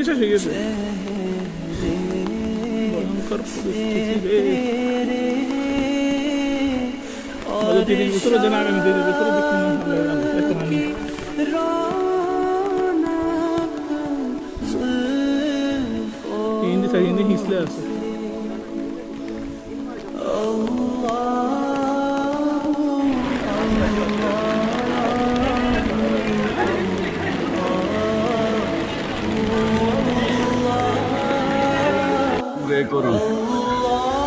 কিন্তু শেষ হয়ে গেছে। ভয়ঙ্কর পরিস্থিতি রে। গত তিরিশ বছর যেন আগামী তিরিশ বছর দেখুন এত মানুষ হিন্দি হিসলে আছে। করুন।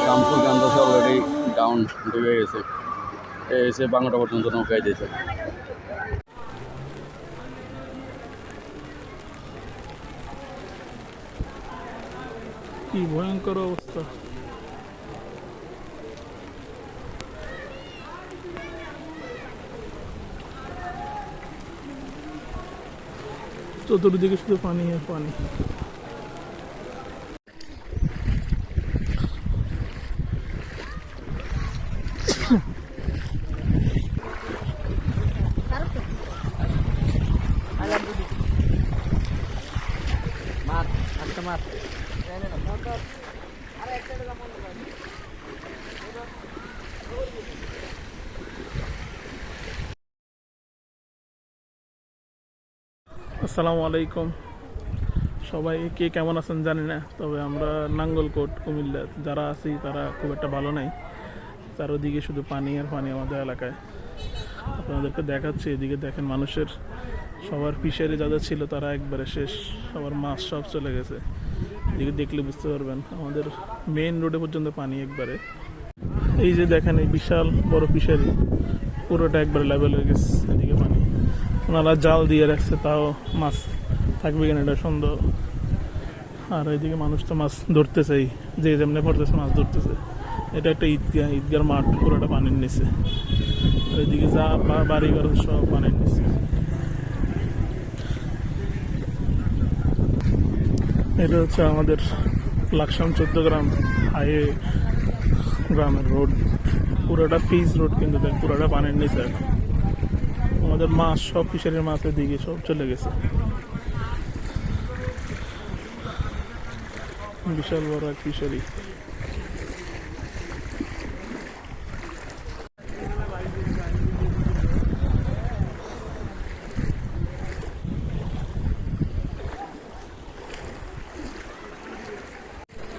রামপুর ক্যাম্পাসে অলরেডি ডাউন ডুবে গেছে। এসে বাংলাটা পর্যন্ত নৌকায় দিয়েছে। কি ভয়ঙ্কর অবস্থা। চতুর্দিকে শুধু পানি পানি। আসসালামু আলাইকুম। সবাই কে কেমন আছেন জানি না, তবে আমরা নাঙ্গলকোট কুমিল্লা যারা আছি তারা খুব একটা ভালো নাই। চারোদিকে শুধু পানি আর পানি আমাদের এলাকায়। আপনাদেরকে দেখাচ্ছি, এদিকে দেখেন মানুষের সবার ফিশারি যাদের ছিল তারা একবারে শেষ, সবার মাছ সব চলে গেছে। এদিকে দেখলে বুঝতে পারবেন, আমাদের মেইন রোডে পর্যন্ত পানি একবারে। এই যে দেখেন এই বিশাল বড় ফিশারি, পুরোটা একবারে লেভেল হয়ে গেছে, এদিকে পানি। ওনারা জাল দিয়ে রাখছে, তাও মাছ থাকবে কিনা এটা সন্দেহ। আর এইদিকে মানুষ তো মাছ ধরতেছেই, যে যেমনি পড়তেছে মাছ ধরতেছে। এটা একটা ঈদগাহ ঈদগার মাঠ, পুরোটা পানির নিচে। এদিকে যা বাড়ি ঘর সব পানির নিচে। এটা হচ্ছে আমাদের লাকসাম চোদ্দ গ্রাম হাইওয়ে গ্রামের রোড। পুরোটা ফিজ রোড কিন্তু দেখ, পুরোটা পানির নিচে আমাদের মাছ সব ফিশারির মাছের দিকে সব চলে গেছে। বিশাল বড় এক ফিশারি।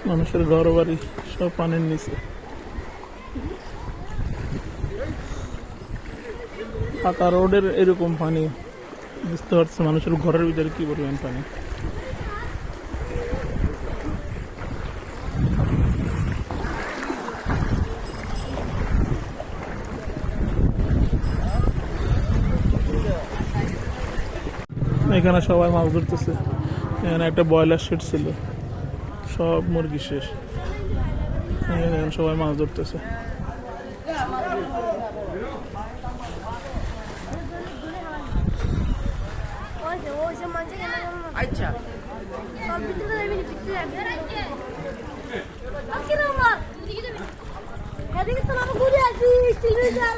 মানুষের ঘর বাড়ি সব পানির নিচে। ফাঁকা রোডের এরকম পানি, বুঝতে পারছে মানুষের ঘরের ভিতরে কি পরিমাণ পানি? এখানে সবাই মাছ ধরতেছে। এখানে একটা ব্রয়লার শেড ছিল। সব মুরগি শেষ। এখানে সবাই মাছ ধরতেছে। কেন আচ্ছা সব ভিতরে যাবি ভিতরে যাবি আজকে না আমার এদিকে তো আমি ঘুরে আসি চিলবে যার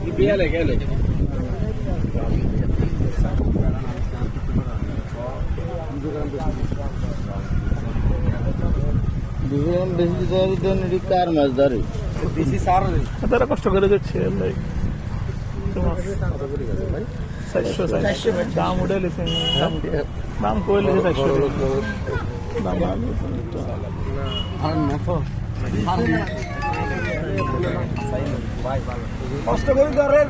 টাকা বিয়ালে গেলে বেশি ধরে কার মাছ ধরে? বেশি সার তারা কষ্ট করে যাচ্ছে লাইক চারশো চারশো। দাম উঠে দাম চারশো। দাম আর না। তো কষ্ট করে ধরেন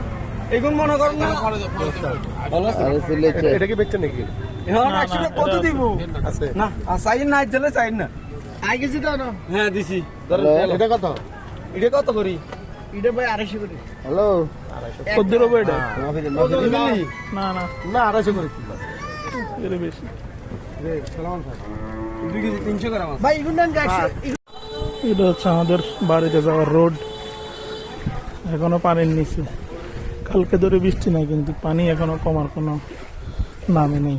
এগুন মনে করেন না এটা কি নাকি কত দিব না চাই না দিলে চাই না আই গেছি তো হ্যাঁ দিছি এটা কত এটা কত করি এটা ভাই আড়াইশো করে হ্যালো এটা না আড়াইশো করে এটা হচ্ছে আমাদের বাড়িতে যাওয়ার রোড এখনও পানির নিচে। কালকে ধরে বৃষ্টি নাই, কিন্তু পানি এখনও কমার কোনো নামে নেই।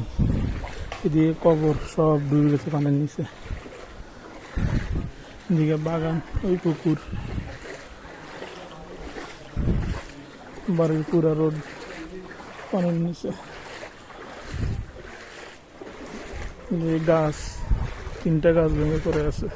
এদিকে কবর সব ডুবে গেছে পানির নিচে। এদিকে বাগান, ওই পুকুর। বাড়ির পুরা রোড পানির নিচে। গাছ, তিনটা গাছ ভেঙে পড়ে আছে।